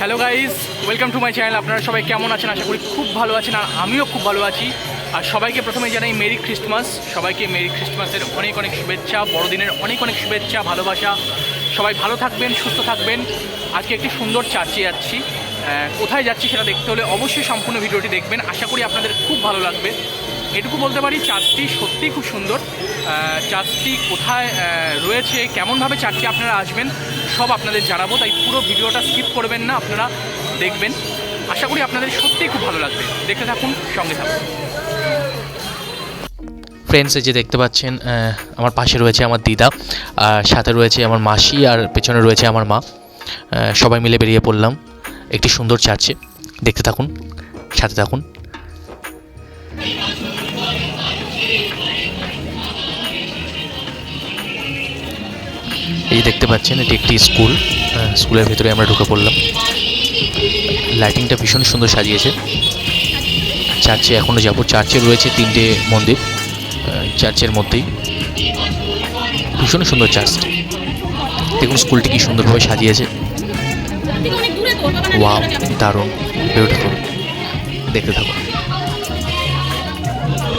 Hello guys welcome to my channel আপনারা সবাই কেমন আছেন? আশা করি খুব ভালো আছেন আর আমিও খুব ভালো আছি। আর সবাইকে প্রথমে জানাই মেরি ক্রিসমাস সবাইকে মেরি ক্রিসমাসের অনেক অনেক শুভেচ্ছা, বড়দিনের অনেক অনেক শুভেচ্ছা, ভালোবাসা। সবাই ভালো থাকবেন, সুস্থ থাকবেন। আজকে একটি সুন্দর চার্চে যাচ্ছি। কোথায় যাচ্ছি সেটা দেখতে হলে অবশ্যই সম্পূর্ণ ভিডিওটি দেখবেন। আশা করি আপনাদের খুব ভালো লাগবে। এটুকু বলতে পারি, চার্চটি সত্যিই খুব সুন্দর। চার্চটি কোথায় রয়েছে, কেমনভাবে চার্চে আপনারা আসবেন, সব আপনাদের জানাব, তাই পুরো ভিডিওটা স্কিপ করবেন না, আপনারা দেখবেন। আশা করি আপনাদের সত্যিই খুব ভালো লাগবে। দেখতে থাকুন, সঙ্গে থাকুন। ফ্রেন্ডস যে দেখতে পাচ্ছেন আমার পাশে রয়েছে আমার দিদা, আর সাথে রয়েছে আমার মাসি, আর পেছনে রয়েছে আমার মা। সবাই মিলে বেরিয়ে পড়লাম। একটি সুন্দর চার্চে দেখতে থাকুন, সাথে থাকুন। এই দেখতে পাচ্ছেন এটি একটি স্কুল। আহ, স্কুলের ভেতরে আমরা ঢুকে পড়লাম। লাইটিংটা ভীষণ সুন্দর সাজিয়েছে। চার্চে এখনও যাব। চার্চে রয়েছে তিনটে মন্দির চার্চের মধ্যেই। ভীষণ সুন্দর চার্চটি দেখুন স্কুলটি কি সুন্দরভাবে সাজিয়েছে। ওয়াও দারুণ। বিউটিফুল দেখতে থাকুন।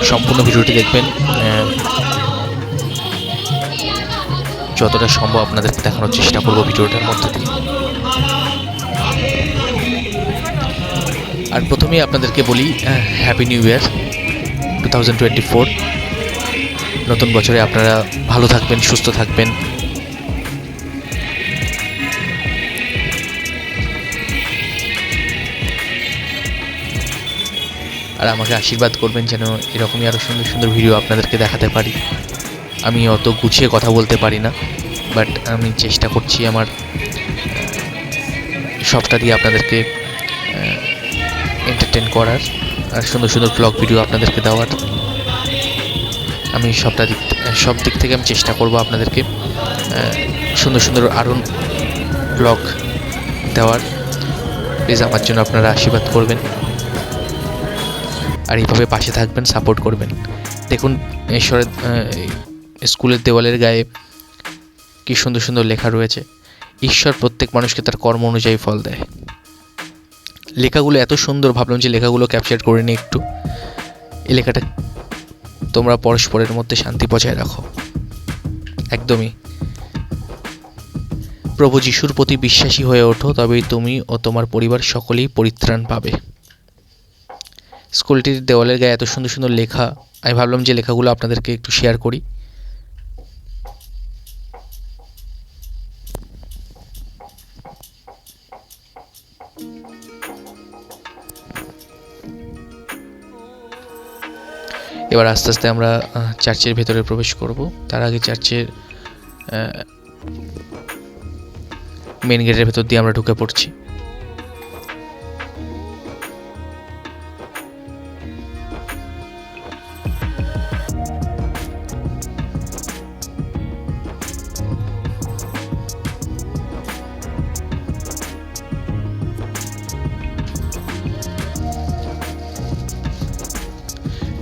সম্পূর্ণ ভিডিওটি দেখবেন। যতটা সম্ভব আপনাদেরকে দেখানোর চেষ্টা করব ভিডিওটার মধ্যে দিয়ে। আর প্রথমেই আপনাদেরকে বলি happy new year two thousand twenty four নতুন বছরে আপনারা ভালো থাকবেন, সুস্থ থাকবেন। আর আমাকে আশীর্বাদ করবেন যেন এরকমই আরও সুন্দর সুন্দর ভিডিও আপনাদেরকে দেখাতে পারি। আমি অত গুছিয়ে কথা বলতে পারি না বাট আমি চেষ্টা করছি আমার সবটা দিয়ে আপনাদেরকে এন্টারটেন করার, আর সুন্দর সুন্দর ব্লগ ভিডিও আপনাদেরকে দেওয়ার। আমি সবটা দিক, সব দিক থেকে আমি চেষ্টা করব আপনাদেরকে সুন্দর সুন্দর আরও ব্লগ দেওয়ার। প্লিজ আমার জন্য আপনারা আশীর্বাদ করবেন। আর এইভাবে পাশে থাকবেন সাপোর্ট করবেন। দেখুন, ঈশ্বরের স্কুলের দেওয়ালের গায়ে কি সুন্দর সুন্দর লেখা রয়েছে। ঈশ্বর প্রত্যেক মানুষকে তার কর্ম অনুযায়ী ফল দেয়। লেখাগুলো এত সুন্দর, ভাবলাম যে লেখাগুলো ক্যাপচার করে নিই একটু। এই লেখাটা তোমরা পরস্পরের মধ্যে শান্তি বজায় রাখো। একদমই। প্রভু যিশুর প্রতি বিশ্বাসী হয়ে ওঠো, তবেই তুমি ও তোমার পরিবার সকলেই পরিত্রাণ পাবে। স্কুলটির দেওয়ালের গায়ে এত সুন্দর সুন্দর লেখা, আমি ভাবলাম যে লেখাগুলো আপনাদেরকে একটু শেয়ার করি। এবার আস্তে আস্তে আমরা চার্চের ভেতরে প্রবেশ করব। তার আগে চার্চের মেন গেটের ভেতর দিয়ে আমরা ঢুকে পড়ছি।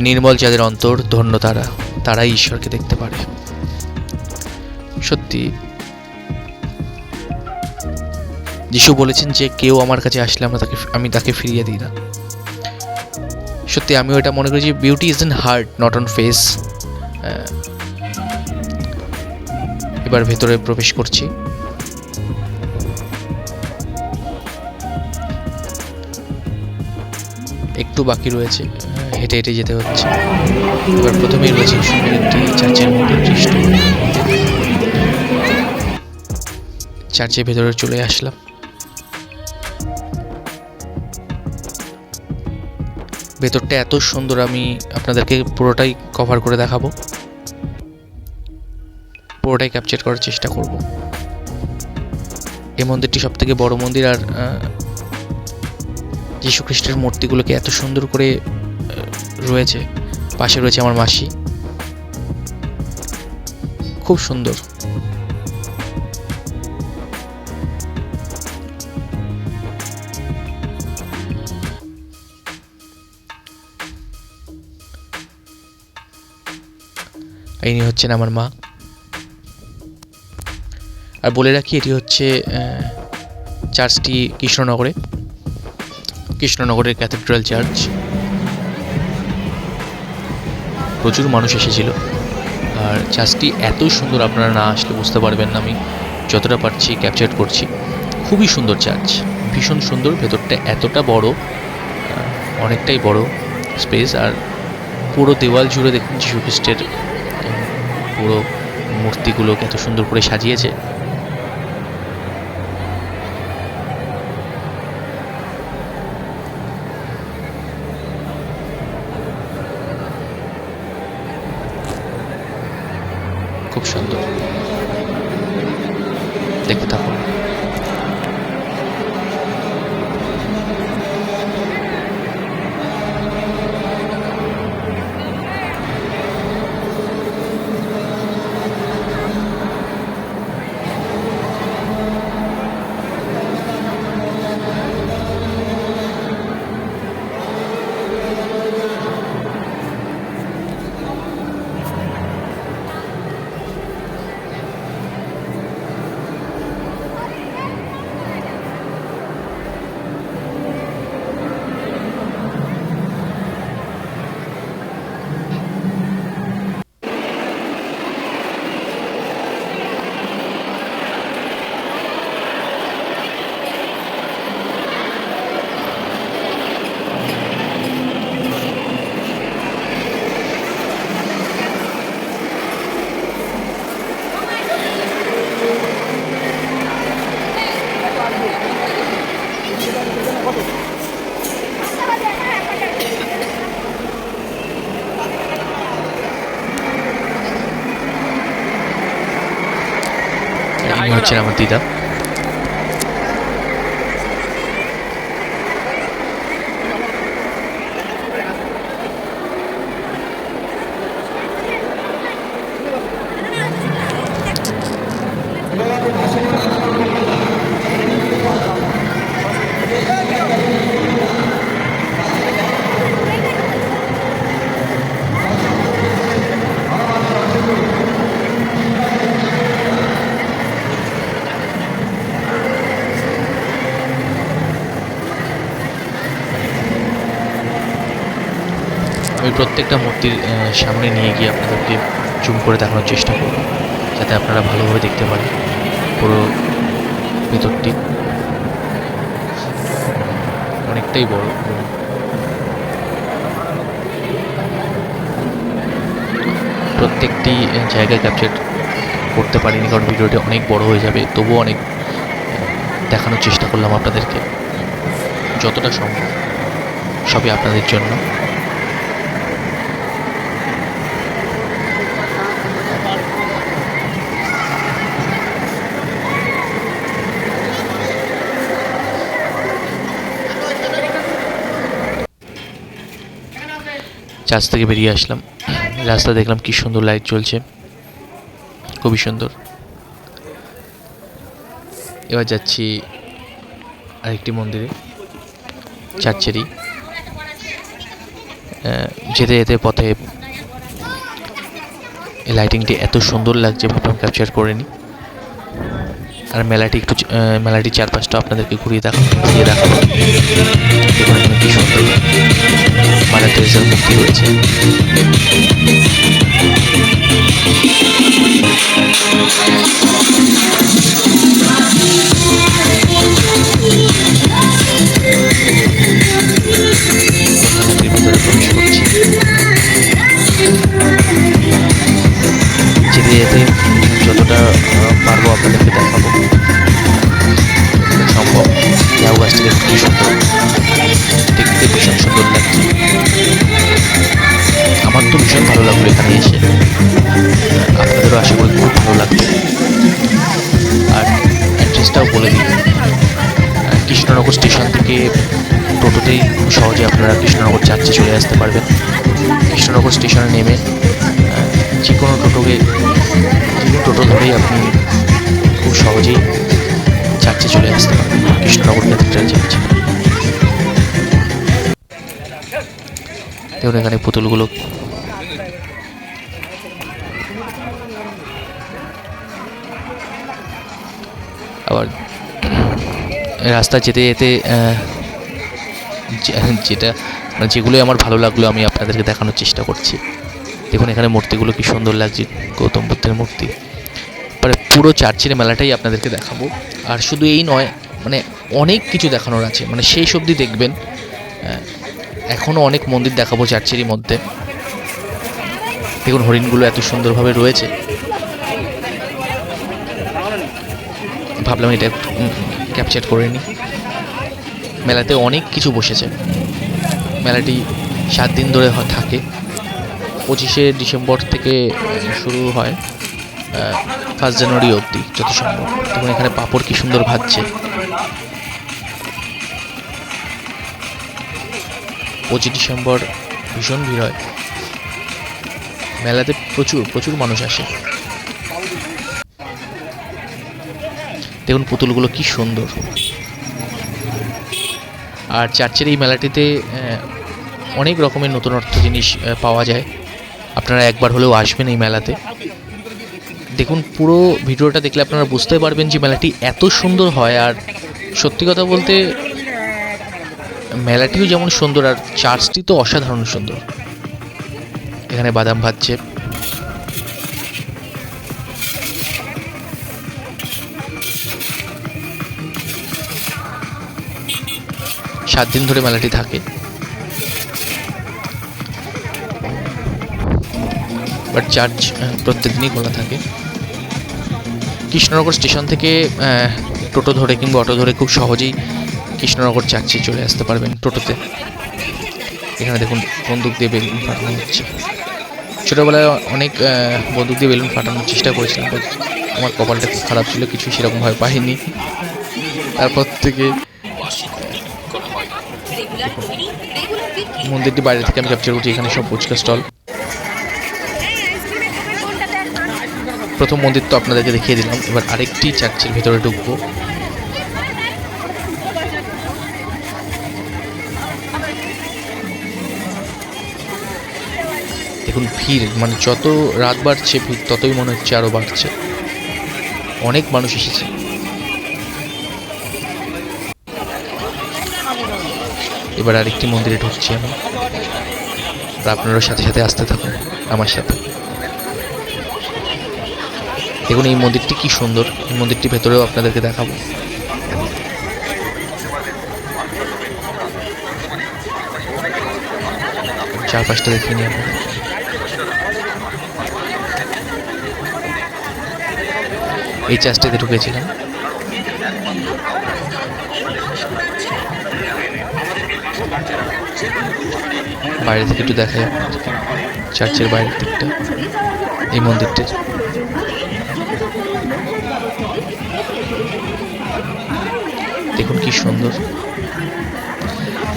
নির্মল যাদের অন্তর ধন্য তারা, তারাই ঈশ্বরকে দেখতে পারে। সত্যি, যিশু বলেছেন যে কেউ আমার কাছে আসলে আমরা তাকে আমি তাকে ফিরিয়ে দিই না। সত্যি, আমিও এটা মনে করি যে beauty is in heart not on face এবার ভেতরে প্রবেশ করছি। একটু বাকি রয়েছে। হেঁটে হেঁটে যেতে হচ্ছে। এবার প্রথমেই রয়েছে সুন্দর একটি চার্চের মধ্যে দৃষ্ট চার্চের ভেতরে চলে আসলাম। ভেতরটা এত সুন্দর আমি আপনাদেরকে পুরোটাই কভার করে দেখাবো। পুরোটাই ক্যাপচার করার চেষ্টা করব। এই মন্দিরটি সব থেকে বড় মন্দির আর আহ, যীশু খ্রিস্টের মূর্তিগুলোকে এত সুন্দর করে রয়েছে, পাশে রয়েছে আমার মাসি। খুব সুন্দর। ইনি হচ্ছেন আমার মা। আর বলে রাখি, এটি হচ্ছে চার্চটি কৃষ্ণনগরে। কৃষ্ণনগরের ক্যাথেড্রাল চার্চ। প্রচুর মানুষ এসেছিল। আর চার্চটি এত সুন্দর আপনারা না আসলে বুঝতে পারবেন না, আমি যতটা পারছি ক্যাপচার করছি। খুবই সুন্দর চার্চ, ভীষণ সুন্দর, ভেতরটা এতটা বড় অনেকটাই বড় স্পেস আর পুরো দেওয়াল জুড়ে দেখুন যীশু খ্রিস্টের পুরো মূর্তিগুলোকে এত সুন্দর করে সাজিয়েছে। খুব সুন্দর দেখতে ইনি হচ্ছেন প্রত্যেকটা মূর্তির সামনে নিয়ে গিয়ে আপনাদেরকে জুম করে দেখানোর চেষ্টা করব, যাতে আপনারা ভালোভাবে দেখতে পারেন পুরো ভেতরটি। অনেকটাই বড়। প্রত্যেকটি জায়গায় ক্যাপচার করতে পারিনি কারণ ভিডিওটি অনেক বড় হয়ে যাবে, তবুও অনেক দেখানোর চেষ্টা করলাম আপনাদেরকে। যতটা সম্ভব, সবই আপনাদের জন্য। চার্চ থেকে বেরিয়ে আসলাম। রাস্তা দেখলাম কি সুন্দর লাইট জ্বলছে। খুবই সুন্দর। এবার যাচ্ছি আরেকটি মন্দিরে, চার্চেরই। যেতে যেতে পথে লাইটিংটি এত সুন্দর লাগছে ভাবলাম ক্যাপচার করে নিই আর মেলাটি একটু মেলাটির চারপাশটা আপনাদেরকে ঘুরিয়ে দেখাবো ঘুরিয়ে দেখাবো। দেখুন সুন্দর পারব, আপনাদেরকে দেখাবো। সম্ভব? লাউ গাছটিকে কি সুন্দর। দেখতে ভীষণ সুন্দর লাগছে। আমার তো ভীষণ ভালো লাগল এখানে এসে। আপনাদেরও আশা করি খুব ভালো লাগবে। আর অ্যাড্রেসটাও বলে দিই। কৃষ্ণনগর স্টেশন থেকে টোটোতেই সহজে আপনারা কৃষ্ণনগর চার্চে চলে আসতে পারবেন। কৃষ্ণনগর স্টেশনে নেমে যে কোনো টোটোকে টোটো ধরেই আপনি খুব সহজেই চার্চে চলে আসতে পারবেন। কৃষ্ণনগর ক্যাথিড্রাল চার্চে দেখুন এখানে পুতুলগুলো। আবার রাস্তা যেতে যেতে যেটা যেগুলোই আমার ভালো লাগল আমি আপনাদেরকে দেখানোর চেষ্টা করছি। দেখুন এখানে মূর্তিগুলো কি সুন্দর লাগছে, গৌতম বুদ্ধের মূর্তি। মানে পুরো চার্চের মেলাটাই আপনাদেরকে দেখাবো। আর শুধু এই নয় মানে অনেক কিছু দেখানোর আছে। মানে সেই অবধি দেখবেন। এখনও অনেক মন্দির দেখাবো চার্চেরই মধ্যে। দেখুন হরিণগুলো এত সুন্দরভাবে রয়েছে। ভাবলাম এটা ক্যাপচার করে নিই। মেলাতে অনেক কিছু বসেছে। মেলাটি সাত দিন ধরে থাকে। পঁচিশে ডিসেম্বর থেকে শুরু হয় ফার্স্ট জানুয়ারি অবধি যত সম্ভব দেখুন এখানে পাঁপড় কি সুন্দর ভাজছে। পঁচিশ ডিসেম্বর ভীষণ ভিড় হয়। মেলাতে প্রচুর প্রচুর মানুষ আসে। দেখুন পুতুলগুলো কি সুন্দর। আর চার্চের এই মেলাটিতে অনেক রকমের নতুনত্ব জিনিস পাওয়া যায়। আপনারা একবার হলেও আসবেন এই মেলাতে। দেখুন, পুরো ভিডিওটা দেখলে আপনারা বুঝতে পারবেন যে মেলাটি এত সুন্দর হয়, আর সত্যি কথা বলতে মেলাটিও যেমন সুন্দর, আর চার্চটি তো অসাধারণ সুন্দর। এখানে বাদাম ভাজছে। সাত দিন ধরে মেলাটি থাকে। বাট চার্চ প্রত্যেক দিনই খোলা থাকে। কৃষ্ণনগর স্টেশন থেকে টোটো ধরে কিংবা অটো ধরে খুব সহজেই কৃষ্ণনগর চার্চে চলে আসতে পারবেন টোটোতে। এখানে দেখুন বন্দুক দিয়ে বেলুন ফাটানো হচ্ছে। ছোটোবেলায় অনেক বন্দুক দিয়ে বেলুন ফাটানোর চেষ্টা করেছিলাম আমার কপালটা খুব খারাপ ছিল, কিছু সেরকমভাবে পাইনি। তারপর থেকে মন্দিরটি বাইরে থেকে আমি ক্যাপচার করছি, এখানে সব ফুচকা স্টল। প্রথম মন্দির তো আপনাদেরকে দেখিয়ে দিলাম। এবার আরেকটি চার্চের ভেতরে ঢুকবো। দেখুন, ভিড় মানে যত রাত বাড়ছে, ভিড় ততই মনে হচ্ছে আরও বাড়ছে। অনেক মানুষ এসেছে। এবার আরেকটি মন্দিরে ঢুকছি আমি। আর আপনারাও সাথে সাথে আসতে থাকুন আমার সাথে। দেখুন এই মন্দিরটি কি সুন্দর। এই মন্দিরটি ভেতরেও আপনাদেরকে দেখাবো। চারপাশটা দেখিয়ে নিই এই চার্চটাতে ঢুকেছিলাম। বাইরে থেকে একটু দেখা যায় চার্চের বাইরের দিকটা। এই মন্দিরটির দেখুন কি সুন্দর।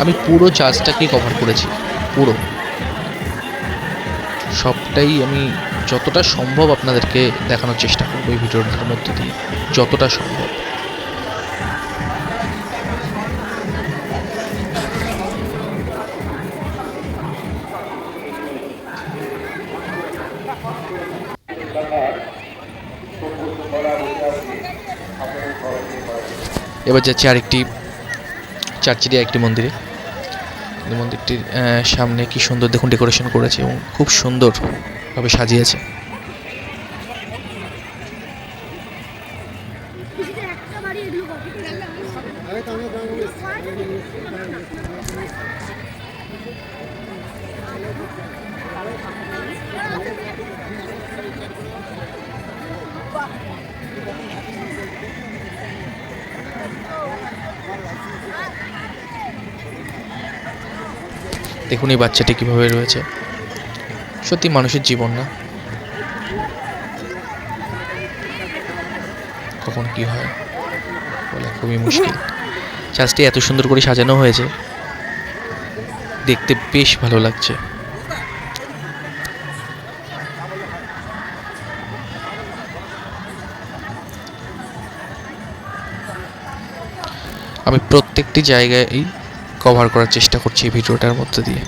আমি পুরো চার্জটাকে কভার করেছি, পুরো। সবটাই আমি যতটা সম্ভব আপনাদেরকে দেখানোর চেষ্টা করব এই ভিডিওটার মধ্যে দিয়ে, যতটা সম্ভব। এবার যাচ্ছি আরেকটি চার্চেরই একটি মন্দিরে। মন্দিরটির সামনে কি সুন্দর দেখুন ডেকোরেশন করেছে এবং খুব সুন্দরভাবে সাজিয়েছে। দেখুন এই বাচ্চাটি কীভাবে রয়েছে। সত্যি মানুষের জীবন না। কখন কি হয়, বলা খুবই মুশকিল। চার্চটি এত সুন্দর করে সাজানো হয়েছে। দেখতে বেশ ভালো লাগছে। আমি প্রত্যেকটি জায়গায় কভার করার চেষ্টা করছি এই ভিডিওটার মধ্যে দিয়ে।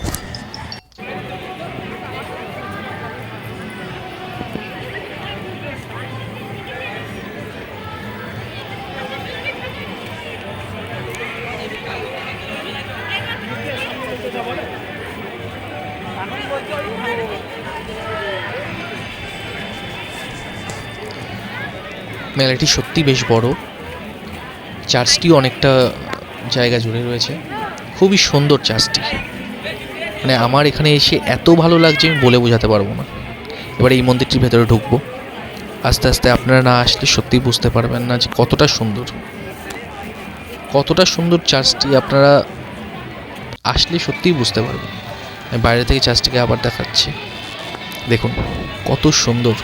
মেলাটি সত্যি বেশ বড়। চার্চটি অনেকটা জায়গা জুড়ে রয়েছে। খুবই সুন্দর চার্চটি মানে আমার এখানে এসে এত ভালো লাগছে আমি বলে বোঝাতে পারব না। এবার এই মন্দিরটির ভেতরে ঢুকবো। আস্তে আস্তে আপনারা না আসলে সত্যিই বুঝতে পারবেন না যে কতটা সুন্দর। কতটা সুন্দর চার্চটি আপনারা আসলে সত্যিই বুঝতে পারবেন আমি বাইরে থেকে চার্চটিকে আবার দেখাচ্ছি। দেখুন, কত সুন্দর।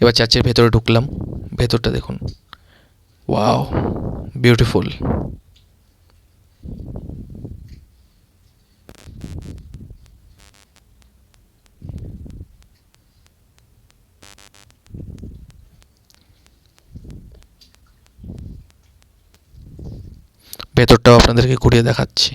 এবার চার্চের ভেতরে ঢুকলাম। ভেতরটা দেখুন। ওয়াও বিউটিফুল ভেতরটাও আপনাদেরকে ঘুরিয়ে দেখাচ্ছি।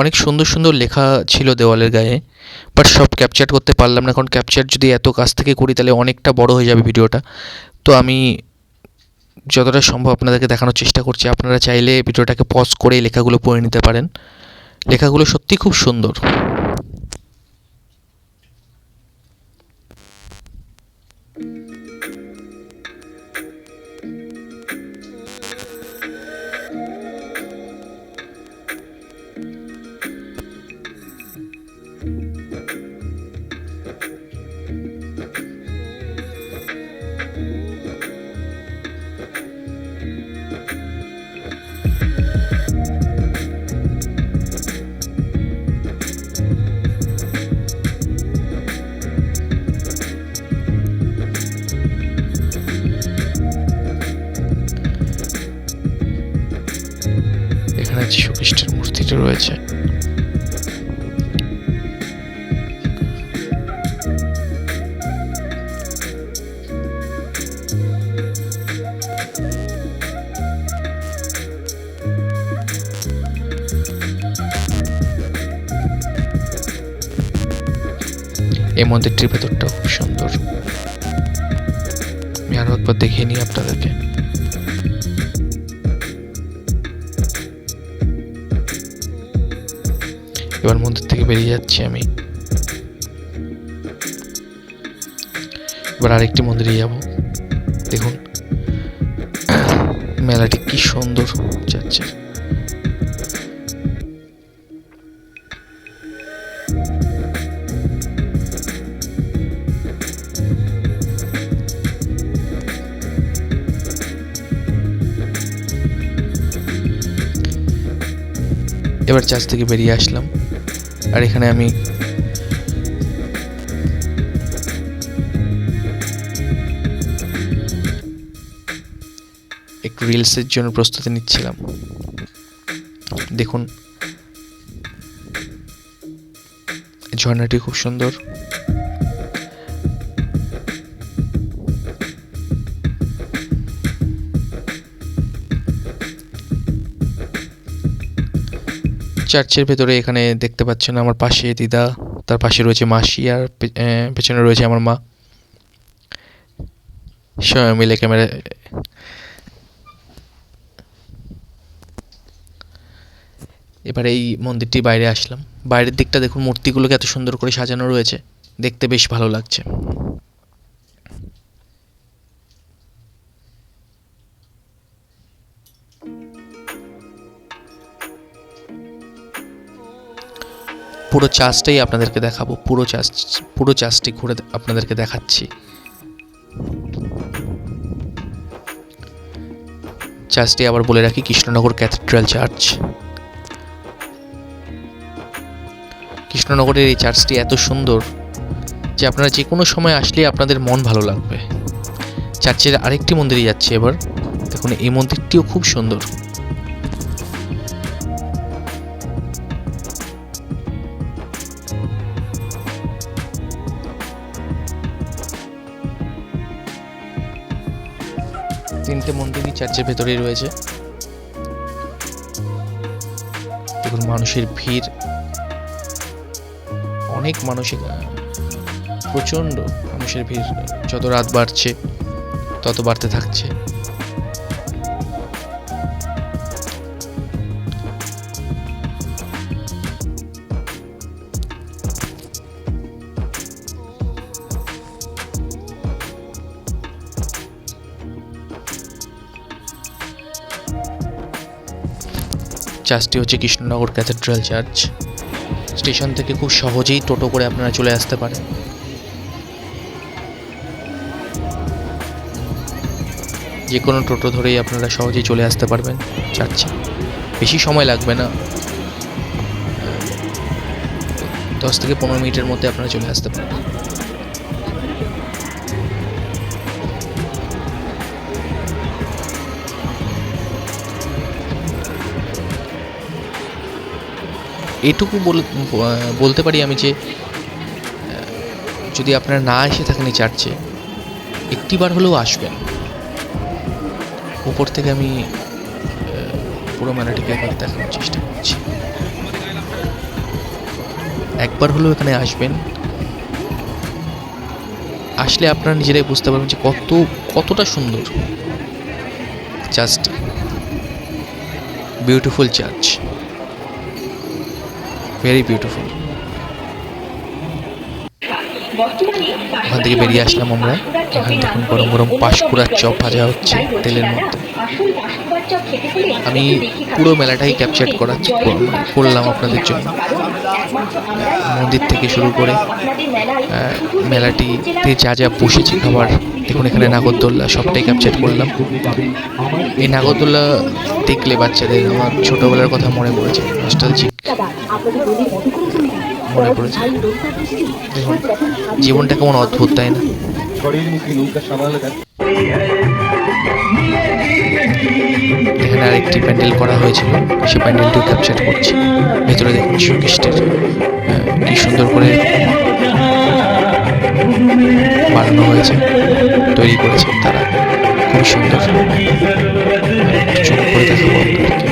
অনেক সুন্দর সুন্দর লেখা ছিল দেওয়ালের গায়ে বাট সব ক্যাপচার করতে পারলাম না। কারণ ক্যাপচার যদি এত কাছ থেকে করি, তাহলে অনেকটা বড় হয়ে যাবে ভিডিওটা। তো আমি যতটা সম্ভব আপনাদেরকে দেখানোর চেষ্টা করছি। আপনারা চাইলে ভিডিওটাকে পজ করে লেখাগুলো পড়ে নিতে পারেন। লেখাগুলো সত্যি খুব সুন্দর। এখানে যীশু খ্রিস্টের মূর্তিটা রয়েছে। এই মন্দিরটির ভেতরটা খুব সুন্দর। আমি আরও একবার দেখিয়ে নিই আপনাদেরকে। এবার মন্দির থেকে বেরিয়ে যাচ্ছি আমি। এবার আরেকটি মন্দিরে যাব। দেখুন, মেলাটি কি সুন্দর যাচ্ছে। এবার চার্চ থেকে বেরিয়ে আসলাম। আর এখানে আমি একটু রিলসের জন্য প্রস্তুতি নিচ্ছিলাম। দেখুন ঝর্ণাটি খুব সুন্দর। চার্চের ভেতরে এখানে দেখতে পাচ্ছেন আমার পাশে দিদা, তার পাশে রয়েছে মাসি আর পেছনে রয়েছে আমার মা। সবাই মিলে ক্যামেরা, এবার এই মন্দিরটি বাইরে আসলাম। বাইরের দিকটা দেখুন, মূর্তিগুলোকে এত সুন্দর করে সাজানো রয়েছে। দেখতে বেশ ভালো লাগছে। পুরো চার্চটাই আপনাদেরকে দেখাবো, পুরো চার্চ পুরো চার্চটি ঘুরে আপনাদেরকে দেখাচ্ছি। চার্চটি আবার বলে রাখি, কৃষ্ণনগর ক্যাথিড্রাল চার্চ। কৃষ্ণনগরের এই চার্চটি এত সুন্দর যে আপনারা যে কোনো সময় আসলে আপনাদের মন ভালো লাগবে। চার্চের আরেকটি মন্দিরে যাচ্ছে এবার। দেখুন, এই মন্দিরটিও খুব সুন্দর। তিনটে মন্দিরই চার্চের ভেতরেই রয়েছে। দেখুন, মানুষের ভিড়। অনেক মানুষের প্রচণ্ড প্রচণ্ড মানুষের ভিড়। যত রাত বাড়ছে, তত বাড়তে থাকছে। চার্চটি হচ্ছে কৃষ্ণনগর ক্যাথেড্রাল চার্চ। স্টেশন থেকে খুব সহজেই টোটো করে আপনারা চলে আসতে পারেন। যে কোনো টোটো ধরেই আপনারা সহজেই চলে আসতে পারবেন চার্চে। বেশি সময় লাগবে না। দশ থেকে পনেরো মিনিটের মধ্যে আপনারা চলে আসতে পারবেন। এটুকু বল- বলতে পারি আমি যে যদি আপনারা না এসে থাকেন এই চার্চে একটিবার হলেও আসবেন। উপর থেকে আমি পুরো মেলাটিকে একবার দেখানোর চেষ্টা করছি। একবার হলেও এখানে আসবেন। আসলে আপনারা নিজেরাই বুঝতে পারবেন যে কত, কতটা সুন্দর চার্চটি বিউটিফুল চার্চ ভেরি বিউটিফুল ওখান থেকে বেরিয়ে আসলাম আমরা। এখানে দেখুন গরম গরম পাঁশকুড়ার চপ ভাজা হচ্ছে তেলের মধ্যে। আমি পুরো মেলাটাই ক্যাপচার করার করলাম আপনাদের জন্য। মন্দির থেকে শুরু করে মেলাটিতে যা যা বসেছে, খাবার, দেখুন এখানে নাগরদোল্লা, সবটাই ক্যাপচার করলাম। এই নাগরদোল্লা দেখলে বাচ্চাদের, আমার ছোটোবেলার কথা মনে পড়েছে নস্টালজিক মনে পড়েছে দেখুন জীবনটা কেমন অদ্ভুত, তাই না? এখানে আরেকটি প্যান্ডেল করা হয়েছিল সে প্যান্ডেলটিও ক্যাপচার করছি। ভেতরে দেখুন শ্রীকৃষ্ণের কি সুন্দর করে বানানো হয়েছে, তৈরি করেছে তারা। খুব সুন্দর। চুপ করে আপনাদেরকে।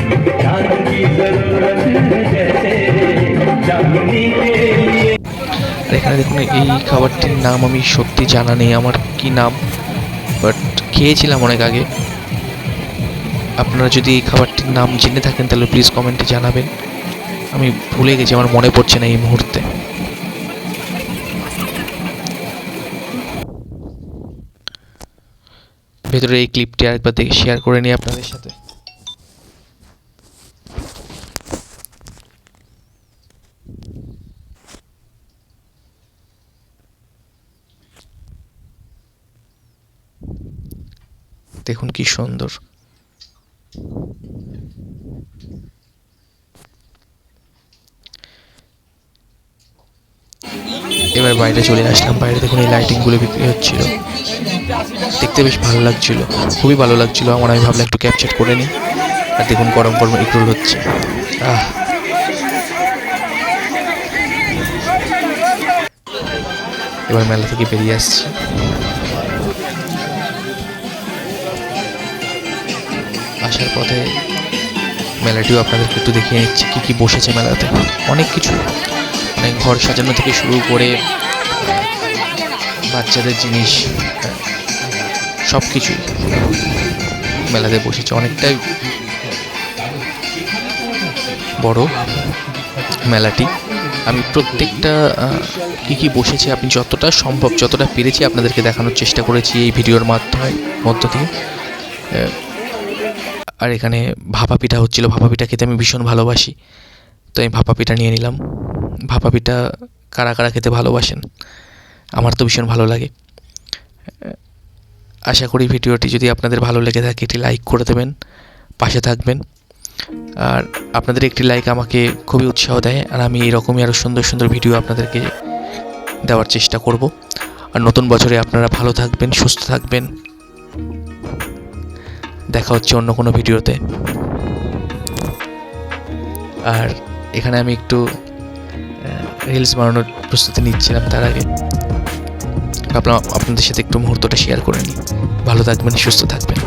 এখানে এই খাবারটির নাম আমি সত্যি জানা নেই, আমার কি নাম? বাট খেয়েছিলাম অনেক আগে। আপনারা যদি এই খাবারটির নাম জেনে থাকেন, তাহলে প্লিজ কমেন্টে জানাবেন। আমি ভুলে গেছি, আমার মনে পড়ছে না এই মুহূর্তে। ভেতরে এই ক্লিপটি আরেকবার দেখে শেয়ার করে নিই আপনাদের সাথে। দেখুন কি সুন্দর। এবার বাইরে চলে আসলাম। বাইরে দেখুন এই লাইটিংগুলো বিক্রি হচ্ছিল। দেখতে বেশ ভালো লাগছিল। খুবই ভালো লাগছিল। আমার আমি ভাবলাম একটু ক্যাপচার করে নিই। আর দেখুন গরম গরম এগরোল হচ্ছে। আহ। এবার মেলা থেকে বেরিয়ে আসছি। আসার পথে মেলাটিও আপনাদেরকে একটু দেখিয়ে নিচ্ছি, কী কী বসেছে মেলাতে। অনেক কিছু। মানে ঘর সাজানো থেকে শুরু করে বাচ্চাদের জিনিস সব কিছুই মেলাতে বসেছে। অনেকটাই বড় মেলাটি। আমি প্রত্যেকটা কী কী বসেছে আপনি যতটা সম্ভব, যতটা পেরেছি আপনাদেরকে দেখানোর চেষ্টা করেছি এই ভিডিওর মাধ্যমে, মধ্য দিয়ে। আর এখানে ভাপা পিঠা হচ্ছিল। ভাপা পিঠা খেতে আমি ভীষণ ভালোবাসি। তো আমি ভাপা পিঠা নিয়ে নিলাম। ভাপা পিঠা কারা কারা খেতে ভালোবাসেন? আমার তো ভীষণ ভালো লাগে। আশা করি ভিডিওটি যদি আপনাদের ভালো লেগে থাকে এটি লাইক করে দেবেন, পাশে থাকবেন। আর আপনাদের একটি লাইক আমাকে খুবই উৎসাহ দেয়, আর আমি এরকমই আরও সুন্দর সুন্দর ভিডিও আপনাদেরকে দেওয়ার চেষ্টা করব। আর নতুন বছরে আপনারা ভালো থাকবেন, সুস্থ থাকবেন। দেখা হচ্ছে অন্য কোনো ভিডিওতে। আর এখানে আমি একটু রিলস বানানোর প্রস্তুতি নিচ্ছিলাম তার আগে। আপনার আপনাদের সাথে একটু মুহূর্তটা শেয়ার করে নিই। ভালো থাকবেন, সুস্থ থাকবেন।